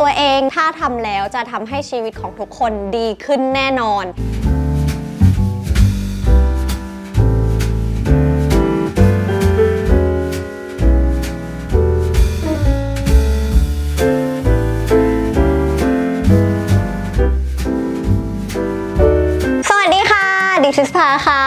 ตัวเอง ถ้าทำแล้วจะทำให้ชีวิตของทุกคนดีขึ้นแน่นอนสวัสดีค่ะดิฉันพาค่ะ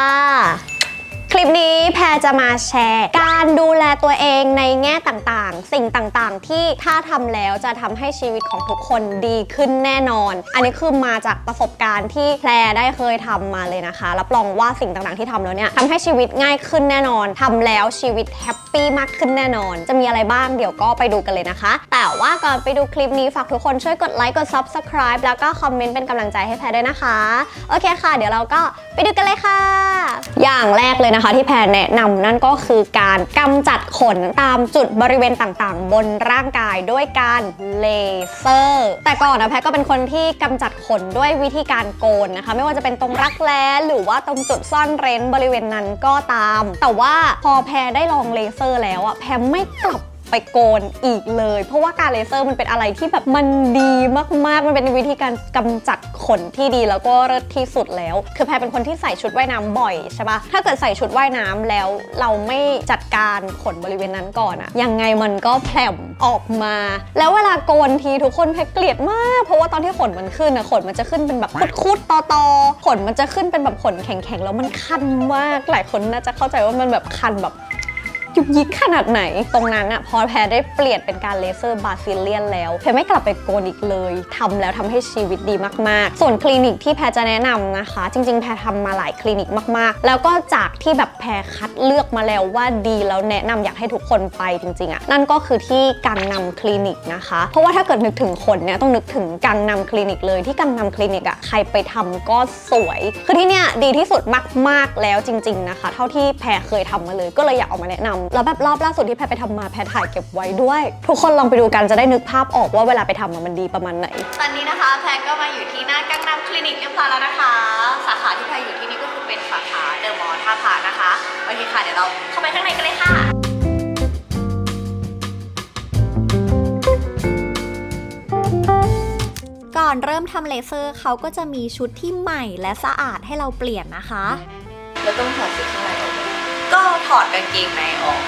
คลิปนี้แพรจะมาแชร์ การดูแลตัวเองในแง่ต่างๆ สิ่งต่างๆ ที่ถ้าทำแล้วจะทำให้ชีวิตของทุกคนดีขึ้นแน่นอน อันนี้คือมาจากประสบการณ์ที่แพรได้เคยทำมาเลยนะคะ รับรองว่าสิ่งต่างๆ ที่ทำแล้วเนี่ยทำให้ชีวิตง่ายขึ้นแน่นอนทำแล้วชีวิตแฮปปี้มากขึ้นแน่นอน จะมีอะไรบ้างเดี๋ยวก็ไปดูกันเลยนะคะ แต่ว่าก่อนไปดูคลิปนี้ฝากทุกคนช่วยกดไลค์กด subscribe แล้วก็คอมเมนต์เป็นกำลังใจให้แพรด้วยนะคะ โอเคค่ะ เดี๋ยวเราก็ไปดูกันเลยค่ะ อย่างแรกเลยนะคะที่แพรแนะนำนั่นก็คือการกำจัดขนตามจุดบริเวณต่างๆ บนร่างกายด้วยการเลเซอร์ แต่ก่อนนะแพรก็เป็นคนที่กำจัดขนด้วยวิธีการโกนนะคะ ไม่ว่าจะเป็นตรงรักแร้หรือว่าตรงจุดซ่อนเร้นบริเวณนั้นก็ตาม แต่ว่าพอแพรได้ลองเลเซอร์แล้วอะแพรไม่กลับ ไปโกนอีกเลย เพราะว่าการเลเซอร์มันเป็นอะไรที่แบบมันดีมากๆ มันเป็นวิธีการกำจัดขนที่ดีแล้วก็เลิศที่สุดแล้ว คือแพรเป็นคนที่ใส่ชุดว่ายน้ำบ่อยใช่ปะถ้าเกิดใส่ชุดว่ายน้ำแล้วเราไม่จัดการขนบริเวณนั้นก่อนอะยังไงมันก็แผ่มออกมา แล้วเวลาโกนทีทุกคนแพรเกลียดมาก เพราะว่าตอนที่ขนมันขึ้นอะขนมันจะขึ้นเป็นแบบคุดๆตอๆขนมันจะขึ้นเป็นแบบขนแข็งๆแล้วมันคันมาก หลายคนน่าจะเข้าใจว่ามันแบบคันแบบ ยุบยิกขนาดไหน ตรงนั้นอะพอแพรได้เปลี่ยนเป็นการเลเซอร์บาซิเลียนแล้ว แพรไม่กลับไปโกนอีกเลยทำแล้วทำให้ชีวิตดีมาก ๆ ส่วนคลินิกที่แพรจะแนะนำนะคะ จริง ๆ แพรทำมาหลายคลินิกมาก ๆ แล้วก็จากที่แบบแพรคัดเลือกมาแล้วว่าดีแล้วแนะนำอยากให้ทุกคนไปจริง ๆอะนั่นก็คือที่กังนำคลินิกนะคะ เพราะว่าถ้าเกิดนึกถึงคนเนี่ยต้องนึกถึงกังนำคลินิกเลยที่กังนำคลินิกอะใครไปทำก็สวย คือที่เนี่ยดีที่สุดมาก ๆ แล้วจริง ๆ นะคะ เท่าที่แพรเคยทำมาเลย ก็เลยอยากเอามาแนะนำแล้วแบบรอบล่าสุดที่แพรไปทำมาแพรถ่ายเก็บไว้ด้วย ทุกคนลองไปดูกันจะได้นึกภาพออกว่าเวลาไปทำอะมันดีประมาณไหน ตอนนี้นะคะแพรก็มาอยู่ที่หน้ากังนำคลินิกเรียบร้อยแล้วนะคะ สาขาที่แพรอยู่ที่นี่ก็คือเป็นสาขาเดอะมอลล์ท่าพระนะคะโอเคค่ะเดี๋ยวเราเข้าไปข้างในกันเลยค่ะ ก่อนเริ่มทำเลเซอร์เขาก็จะมีชุดที่ใหม่และสะอาดให้เราเปลี่ยนนะคะ แล้วต้องถอดชุดข้างใน ออกไหมก็ถอดกางเกงในออก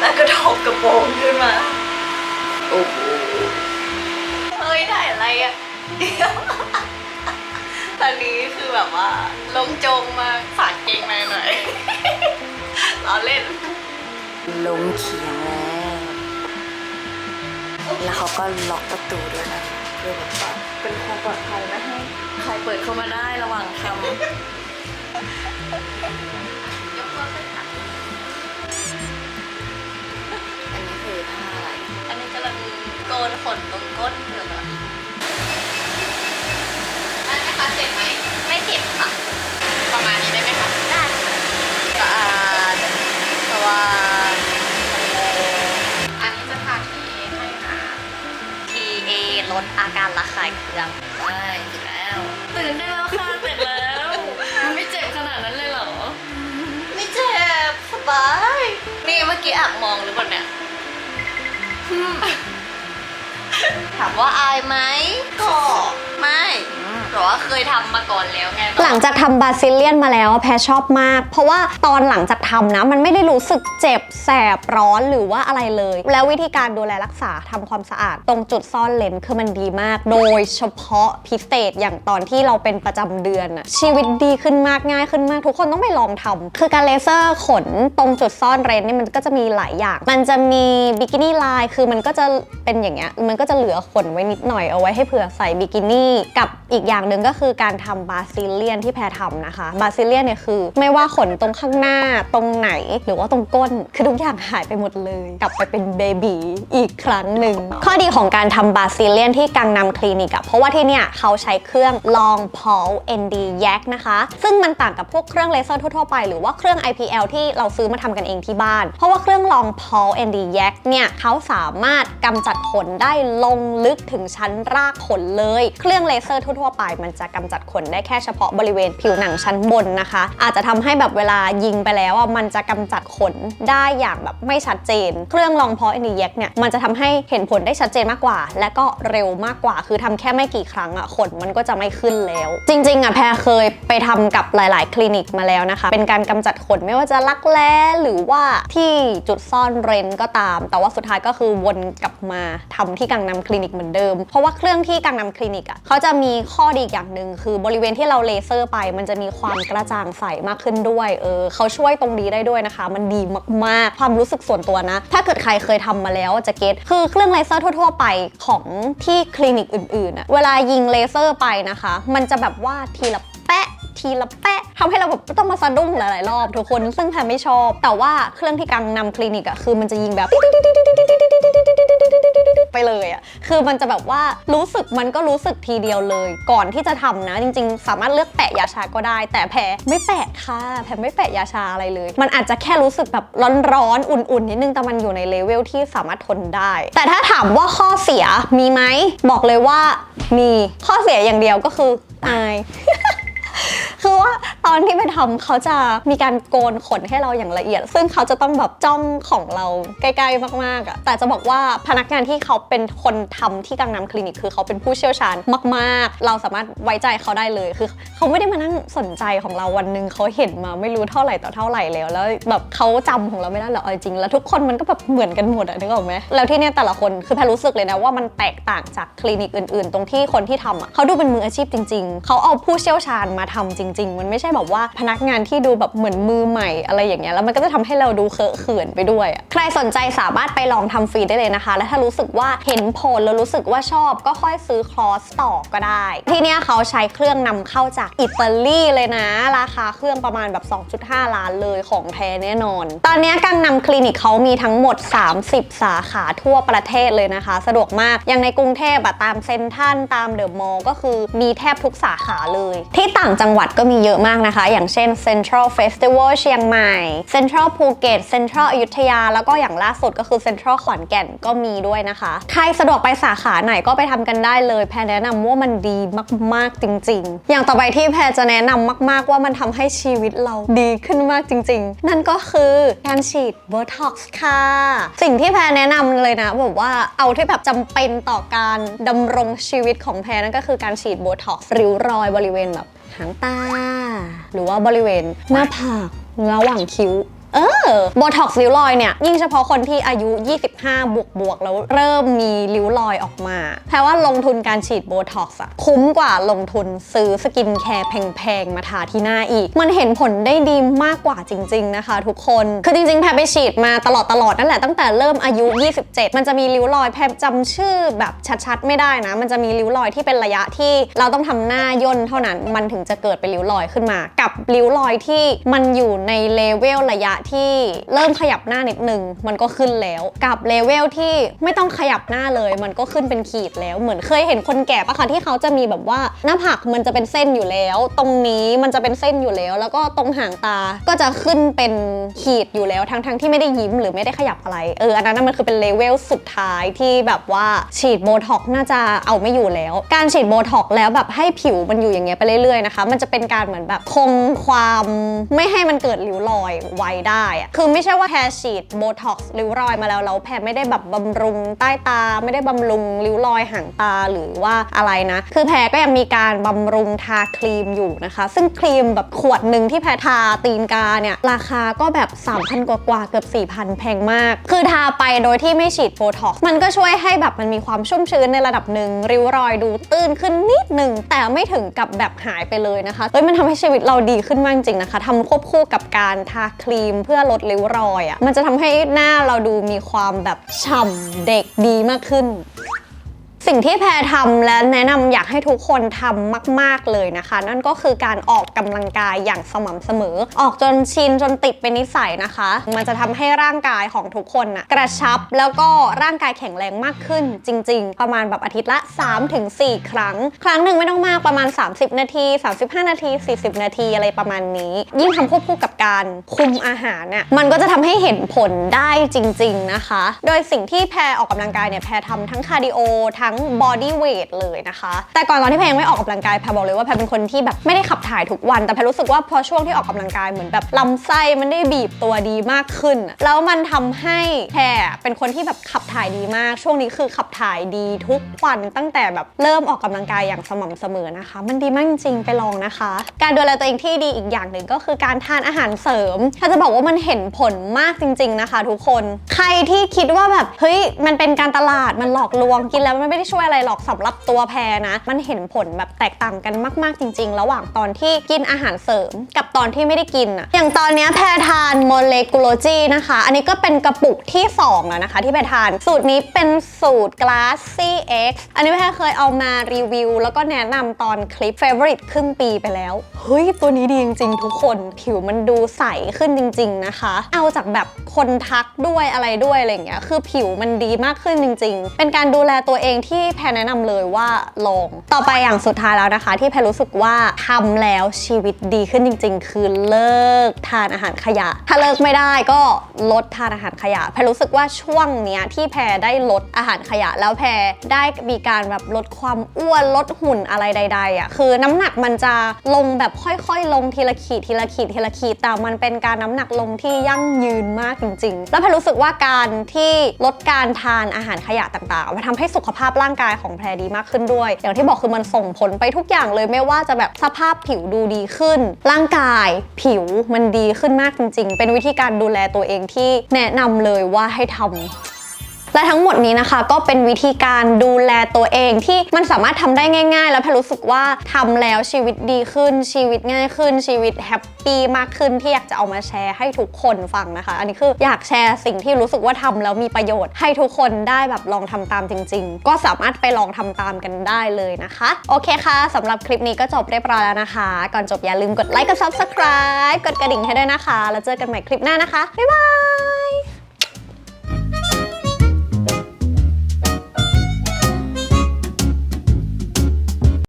แล้วก็ถอดกระโปรงขึ้นมา โอ้โหเฮ้ยถ่ายอะไรอะเดี๋ยวตอนนี้คือแบบว่า ลงจงมาฝากเกงในหน่อยล้อเล่น ลงเขียงแล้วแล้วเขาก็ล็อกประตูด้วยนะเพื่อแบบว่าเป็นความปลอดภัยไม่ให้ใครเปิดเข้ามาได้ระหว่างทำ นขนตรงก้นอยู่นะได้ไหมคะเจ็บไหมไม่เจ็บค่ะ ประมาณนี้ได้ไหมคะได้สะอาดสว่างอันนี้จะทาทีให้นะ TA ลดอาการระคายเคืองใช่ถูกแล้วตื่นได้แล้วค่ะเสร็จแล้วมันไม่เจ็บขนาดนั้นเลยเหรอ ไม่เจ็บสบาย นี่เมื่อกี้แอบมองหรือเปล่าเนี่ย ถามว่าอายไหมก็ แต่ว่าเคยทำมาก่อนแล้วไงหลังจากทำบาซิเลียนมาแล้วแพรชอบมาก เพราะว่าตอนหลังจากทำนะ มันไม่ได้รู้สึกเจ็บแสบร้อนหรือว่าอะไรเลย แล้ววิธีการดูแลรักษาทำความสะอาด ตรงจุดซ่อนเลนคือมันดีมาก โดยเฉพาะพิเศษอย่างตอนที่เราเป็นประจำเดือนอะชีวิตดีขึ้นมากง่ายขึ้นมากทุกคนต้องไปลองทำคือการเลเซอร์ขนตรงจุดซ่อนเร้นนี่มันก็จะมีหลายอย่าง มันจะมีบิกินี่ไลน์คือมันก็จะเป็นอย่างเงี้ยมันก็จะเหลือขนไว้นิดหน่อยเอาไว้ให้เผื่อใส่บิกินี่กับอีกอย่างางหนึ่งก็คือการทำบาซิเลียนที่แพรทำนะคะ บาซิเลียนเนี่ยคือ ไม่ว่าขนตรงข้างหน้าตรงไหน หรือว่าตรงก้นคือทุกอย่างหายไปหมดเลย กลับไปเป็นเบบีอีกครั้งหนึ่ง ข้อดีของการทำบาซิเลียนที่กังนำคลินิกอะเพราะว่าที่เนี่ยเขาใช้เครื่อง Long Pulse ND Yak นะคะ ซึ่งมันต่างกับพวกเครื่องเลเซอร์ทั่วๆไปหรือว่าเครื่อง IPL ที่เราซื้อมาทำกันเองที่บ้าน เพราะว่าเครื่อง Long Pulse ND Yak เนี่ยเขาสามารถกำจัดขนได้ลงลึกถึงชั้นรากขนเลย เครื่องเลเซอร์ทั่วๆไปมันจะกำจัดขนได้แค่เฉพาะบริเวณผิวหนังชั้นบนนะคะ อาจจะทำให้แบบเวลายิงไปแล้วอะมันจะกำจัดขนได้อย่างแบบไม่ชัดเจน เครื่องลองเพาะอินดีเยกเนี่ยมันจะทำให้เห็นผลได้ชัดเจนมากกว่า และก็เร็วมากกว่า คือทำแค่ไม่กี่ครั้งอะขนมันก็จะไม่ขึ้นแล้ว จริงๆอะแพรเคยไปทำกับหลาย ๆ คลินิกมาแล้วนะคะ เป็นการกำจัดขนไม่ว่าจะลักแร้หรือว่าที่จุดซ่อนเร้นก็ตาม แต่ว่าสุดท้ายก็คือวนกลับมาทำที่กังนำคลินิกเหมือนเดิม เพราะว่าเครื่องที่กังนำคลินิกอะเขาจะมีข้อดีอีกอย่างหนึ่งคือบริเวณที่เราเลเซอร์ไป มันจะมีความกระจ่างใสมากขึ้นด้วยเออเขาช่วยตรงนี้ได้ด้วยนะคะ มันดีมากๆ ความรู้สึกส่วนตัวนะ ถ้าเกิดใครเคยทำมาแล้วจะเก็ตคือเครื่องเลเซอร์ทั่ว ๆ ไปของที่คลินิกอื่นๆอะเวลายิงเลเซอร์ไปนะคะ มันจะแบบว่าทีละแปะทีละแปะทำให้เราแบบต้องมาสะดุ้งหลายๆรอบทุกคนซึ่งแพรไม่ชอบ แต่ว่าเครื่องที่กังนำคลินิกอะคือมันจะยิงแบบ ไปเลยอะคือมันจะแบบว่ารู้สึกมันก็รู้สึกทีเดียวเลย ก่อนที่จะทำนะ จริง ๆ สามารถเลือกแปะยาชาก็ได้ แต่แพรไม่แปะค่ะแพรไม่แปะยาชาอะไรเลย มันอาจจะแค่รู้สึกแบบร้อนๆอุ่นๆนิดนึงแต่มันอยู่ในเลเวลที่สามารถทนได้ แต่ถ้าถามว่าข้อเสียมีไหมบอกเลยว่ามีข้อเสียอย่างเดียวก็คืออาย คือว่าตอนที่ไปทำเขาจะมีการโกนขนให้เราอย่างละเอียด ซึ่งเขาจะต้องแบบจ้องของเราใกล้ๆมากๆอะแต่จะบอกว่าพนักงานที่เขาเป็นคนทำที่กังนำคลินิกคือเขาเป็นผู้เชี่ยวชาญมาก ๆ เราสามารถไว้ใจเขาได้เลยคือ เขาไม่ได้มานั่งสนใจของเราวันหนึ่งเขาเห็นมาไม่รู้เท่าไหร่ต่อเท่าไหร่แล้ว แล้วแบบเขาจำของเราไม่ได้หรอกเอาจริงแล้วทุกคนมันก็แบบเหมือนกันหมดอะนึกออกไหมแล้วที่เนี่ยแต่ละคนคือแพรู้สึกเลยนะว่ามันแตกต่างจากคลินิกอื่น ๆ ตรงที่คนที่ทำอะเขาดูเป็นมืออาชีพจริง ๆ เขาเอาผู้เชี่ยวชาญมาทำจริงๆมันไม่ใช่แบบว่าพนักงานที่ดูแบบเหมือนมือใหม่อะไรอย่างเงี้ยแล้วมันก็จะทำให้เราดูเคอะเขินไปด้วยอะใครสนใจสามารถไปลองทำฟรีได้เลยนะคะ และถ้ารู้สึกว่าเห็นผลแล้วรู้สึกว่าชอบ ก็ค่อยซื้อคลอสต่อก็ได้ ที่เนี่ยเขาใช้เครื่องนำเข้าจากอิตาลีเลยนะ ราคาเครื่องประมาณแบบ 2.5 ล้านเลยของแท้แน่นอน ตอนนี้กังนำคลินิกเขามีทั้งหมด 30 สาขาทั่วประเทศเลยนะคะ สะดวกมากอย่างในกรุงเทพอะตามเซ็นทรัลตามเดอะมอลล์ก็คือมีแทบทุกสาขาเลย ที่ต่างจังหวัดก็มีเยอะมากนะคะ อย่างเช่น Central Festival เชียงใหม่ Central ภูเก็ต Central อยุธยา แล้วก็อย่างล่าสุดก็คือ Central ขอนแก่นก็มีด้วยนะคะ ใครสะดวกไปสาขาไหนก็ไปทำกันได้เลย แพรแนะนำว่ามันดีมากๆจริง ๆ อย่างต่อไปที่แพรจะแนะนำมาก ๆ ว่ามันทำให้ชีวิตเราดีขึ้นมากจริง ๆ นั่นก็คือการฉีด Botox ค่ะ สิ่งที่แพรแนะนำเลยนะแบบว่าเอาที่แบบจำเป็นต่อการดำรงชีวิตของแพรนั่นก็คือการฉีด Botox ริ้วรอยบริเวณแบบ หางตา หรือว่าบริเวณหน้าผากระหว่างคิ้ว เออโบท็อกซ์ริ้วรอยเนี่ย ยิ่งเฉพาะคนที่อายุ 25 บวกบวกแล้วเริ่มมีริ้วรอยออกมา แปลว่าลงทุนการฉีดโบท็อกซ์อะคุ้มกว่าลงทุนซื้อสกินแคร์แพงๆ มาทาที่หน้าอีก มันเห็นผลได้ดีมากกว่าจริง ๆ นะคะ ทุกคน คือจริงๆ แพรไปฉีดมาตลอดตลอดนั่นแหละตั้งแต่เริ่มอายุ 27 มันจะมีริ้วรอยแพรจำชื่อแบบชัดๆ ไม่ได้นะ มันจะมีริ้วรอยที่เป็นระยะที่เราต้องทำหน้าย่นเท่านั้น มันถึงจะเกิดเป็นริ้วรอยขึ้นมา กับริ้วรอยที่มันอยู่ในเลเวลระยะที่เริ่มขยับหน้านิดนึงมันก็ขึ้นแล้ว กับเลเวลที่ไม่ต้องขยับหน้าเลย มันก็ขึ้นเป็นขีดแล้วเหมือนเคยเห็นคนแก่ปะคะที่เขาจะมีแบบว่าหน้าผากมันจะเป็นเส้นอยู่แล้ว ตรงนี้มันจะเป็นเส้นอยู่แล้ว แล้วก็ตรงหางตาก็จะขึ้นเป็นขีดอยู่แล้วทั้งๆที่ไม่ได้ยิ้มหรือไม่ได้ขยับอะไรเอออันนั้นมันคือเป็นเลเวลสุดท้ายที่แบบว่าฉีดโบท็อกน่าจะเอาไม่อยู่แล้ว การฉีดโบท็อกแล้วแบบให้ผิวมันอยู่อย่างเงี้ยไปเรื่อยๆนะคะ มันจะเป็นการเหมือนแบบคงความไม่ให้มันเกิดริ้วรอยไว้ได้อะคือไม่ใช่ว่าแพรฉีดโบท็อกซ์ริ้วรอยมาแล้วแล้วแพรไม่ได้แบบบำรุงใต้ตา ไม่ได้บำรุงริ้วรอยหางตาหรือว่าอะไรนะ คือแพรก็ยังมีการบำรุงทาครีมอยู่นะคะ ซึ่งครีมแบบขวดหนึ่งที่แพรทาตีนกาเนี่ยราคาก็แบบ3,000กว่ากว่าเกือบ4,000 แพงมาก คือทาไปโดยที่ไม่ฉีดโบท็อกซ์มันก็ช่วยให้แบบมันมีความชุ่มชื้นในระดับหนึ่งริ้วรอยดูตื้นขึ้นนิดหนึ่งแต่ไม่ถึงกับแบบหายไปเลยนะคะเฮ้ยมันทำให้ชีวิตเราดีขึ้นมากจริงๆนะคะทำควบคู่กับการทาครีมเพื่อลดริ้วรอยอะ่ะ มันจะทำให้หน้าเราดูมีความแบบฉ่ำเด็กดีมากขึ้น สิ่งที่แพรทำและแนะนำอยากให้ทุกคนทำมาก ๆ เลยนะคะ นั่นก็คือการออกกำลังกายอย่างสม่ำเสมอ ออกจนชินจนติดเป็นนิสัยนะคะ มันจะทำให้ร่างกายของทุกคนนะกระชับแล้วก็ร่างกายแข็งแรงมากขึ้นจริง ๆ ประมาณแบบอาทิตย์ละ 3-4 ครั้ง ครั้งหนึ่งไม่ต้องมากประมาณ 30 นาที 35 นาที 40 นาทีอะไรประมาณนี้ ยิ่งทำควบคู่กับการคุมอาหารน่ะมันก็จะทำให้เห็นผลได้จริง ๆนะคะ โดยสิ่งที่แพรออกกำลังกายเนี่ยแพรทำทั้งคาร์ดิโอทั้ง body weight เลยนะคะ แต่ก่อนตอนที่แพยังไม่ออกกำลังกายแพรบอกเลยว่าแพรเป็นคนที่แบบไม่ได้ขับถ่ายทุกวัน แต่แพรรู้สึกว่าพอช่วงที่ออกกำลังกายเหมือนแบบลำไส้มันได้บีบตัวดีมากขึ้น แล้วมันทำให้แพรเป็นคนที่แบบขับถ่ายดีมาก ช่วงนี้คือขับถ่ายดีทุกวันตั้งแต่แบบเริ่มออกกำลังกายอย่างสม่ำเสมอนะคะ มันดีมากจริงๆไปลองนะคะ การดูแลตัวเองที่ดีอีกอย่างหนึ่งก็คือการทานอาหารเสริมถ้าจะบอกว่ามันเห็นผลมากจริง ๆนะคะ ทุกคน ใครที่คิดว่าแบบเฮ้ยมันเป็นการตลาดมันหลอกลวงกินแล้วมันไม่ได้ช่วยอะไรหรอกสำหรับตัวแพรนะ มันเห็นผลแบบแตกต่างกันมาก ๆ จริง ๆ ระหว่างตอนที่กินอาหารเสริม กับตอนที่ไม่ได้กินอะอย่างตอนนี้แพรทานโมเลกุโลจีนะคะ อันนี้ก็เป็นกระปุกที่สองแล้วนะคะ ที่แพรทาน สูตรนี้เป็นสูตร Glassy X อันนี้แพรเคยเอามารีวิว แล้วก็แนะนำตอนคลิป Favorite ครึ่งปีไปแล้ว เฮ้ย ตัวนี้ดีจริง ๆ ทุกคนผิวมันดูใสขึ้นจริง ๆ นะคะ เอาจากแบบคนทักด้วยอะไรด้วยอะไรอย่างเงี้ยคือผิวมันดีมากขึ้นจริง ๆ เป็นการดูแลตัวเองที่แพรแนะนำเลยว่าลอง ต่อไปอย่างสุดท้ายแล้วนะคะ ที่แพรรู้สึกว่าทำแล้วชีวิตดีขึ้นจริง ๆ คือเลิกทานอาหารขยะ ถ้าเลิกไม่ได้ก็ลดทานอาหารขยะ แพรรู้สึกว่าช่วงเนี้ยที่แพรได้ลดอาหารขยะ แล้วแพรได้มีการแบบลดความอ้วนลดหุ่นอะไรใด ๆอะคือน้ำหนักมันจะลงแบบค่อยๆ ลงทีละขีดทีละขีดทีละขีดแต่มันเป็นการน้ำหนักลงที่ยั่งยืนมากจริง ๆ แล้วแพรรู้สึกว่าการที่ลดการทานอาหารขยะต่างๆมันทำให้สุขภาพร่างกายของแพรดีมากขึ้นด้วย อย่างที่บอกคือมันส่งผลไปทุกอย่างเลยไม่ว่าจะแบบสภาพผิวดูดีขึ้น ร่างกายผิวมันดีขึ้นมากจริง ๆ เป็นวิธีการดูแลตัวเองที่แนะนำเลยว่าให้ทำ และทั้งหมดนี้นะคะก็เป็นวิธีการดูแลตัวเองที่มันสามารถทำได้ง่าย ๆ แล้วแพรรู้สึกว่าทำแล้วชีวิตดีขึ้นชีวิตง่ายขึ้นชีวิตแฮปปี้มากขึ้นที่อยากจะเอามาแชร์ให้ทุกคนฟังนะคะ อันนี้คืออยากแชร์สิ่งที่รู้สึกว่าทำแล้วมีประโยชน์ให้ทุกคนได้แบบลองทำตามจริง ๆ ก็สามารถไปลองทำตามกันได้เลยนะคะ โอเคค่ะสำหรับคลิปนี้ก็จบเรียบร้อยแล้วนะคะ ก่อนจบอย่าลืมกดไลค์กด subscribe กดกระดิ่งให้ด้วยนะคะ แล้วเจอกันใหม่คลิปหน้านะคะบ๊ายบาย